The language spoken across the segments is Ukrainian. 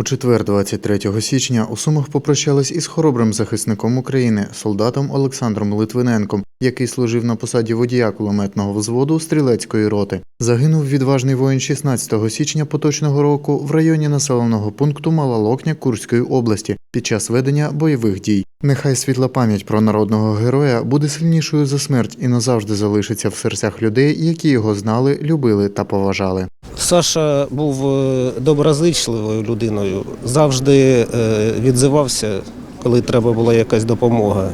У четвер, 23 січня, у Сумах попрощались із хоробрим захисником України, солдатом Олександром Литвиненком, який служив на посаді водія кулеметного взводу стрілецької роти. Загинув відважний воїн 16 січня поточного року в районі населеного пункту Мала Локня Курської області під час ведення бойових дій. Нехай світла пам'ять про народного героя буде сильнішою за смерть і назавжди залишиться в серцях людей, які його знали, любили та поважали. Саша був е, доброзичливою людиною, завжди е, відзивався, коли треба була якась допомога.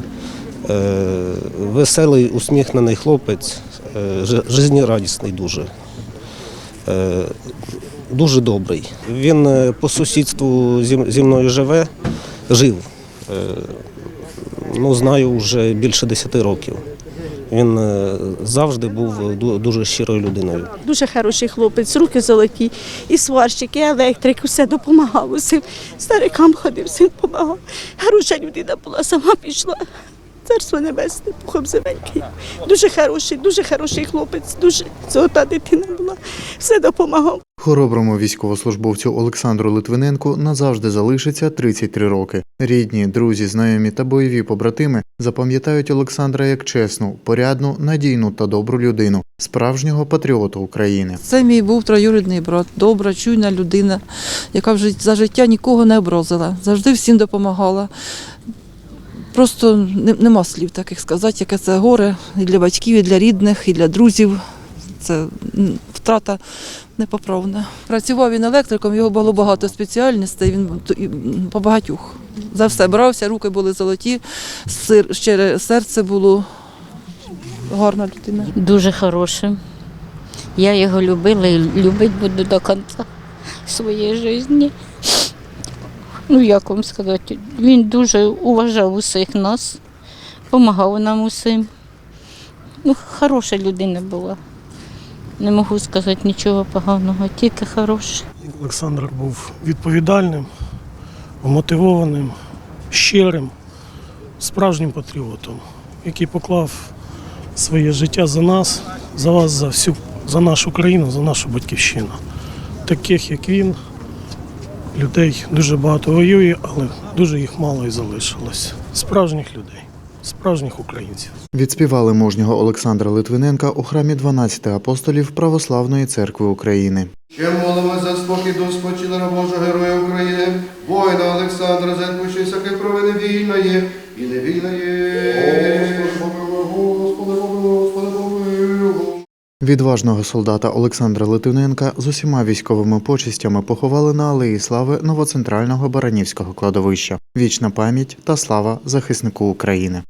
Е, Веселий, усміхнений хлопець, жи- жизнерадісний дуже. Дуже добрий. Він по сусідству зі мною живе, жив. Ну, знаю вже більше 10 років. Він е, завжди був дуже щирою людиною. Дуже хороший хлопець, руки золоті, і сварщик, і електрик, все допомагав усім. Старикам ходив, всім допомагав. Хороша людина була, сама пішла. Царство небесне, пухом земельки. Дуже хороший, дуже хороший хлопець, дуже золота дитина була, все допомагав. Хороброму військовослужбовцю Олександру Литвиненку назавжди залишиться 33 роки. Рідні, друзі, знайомі та бойові побратими запам'ятають Олександра як чесну, порядну, надійну та добру людину, справжнього патріота України. Це мій був троюрідний брат, добра, чуйна людина, яка в жит- за життя нікого не образила, завжди всім допомагала. Просто нема слів таких сказати, яке це горе і для батьків, і для рідних, і для друзів. Це втрата непоправна. Працював він електриком, його було багато спеціальностей, він по багатьох. За все брався, руки були золоті, сир- щире серце було. Гарна людина. Дуже хорошим. Я його любила і любить буду до кінця своєї житті. Ну, як вам сказати, він дуже уважав усіх нас, допомагав нам усім. Ну, хороша людина була. Не можу сказати нічого поганого, тільки хороша. Олександр був відповідальним, мотивованим, щирим, справжнім патріотом, який поклав своє життя за нас, за вас, за всю, за нашу країну, за нашу батьківщину. Таких, як він, людей дуже багато воює, але дуже їх мало і залишилось. Справжніх людей, справжніх українців. Відспівали мужнього Олександра Литвиненка у храмі 12 апостолів Православної церкви України. Ще молимо за спокій до спочилого Божого Героя України, воїна Олександра, зетпущи всяких провини вільної і невільної. Відважного солдата Олександра Литвиненка з усіма військовими почистями поховали на Алеї Слави новоцентрального Баранівського кладовища. Вічна пам'ять та слава захиснику України.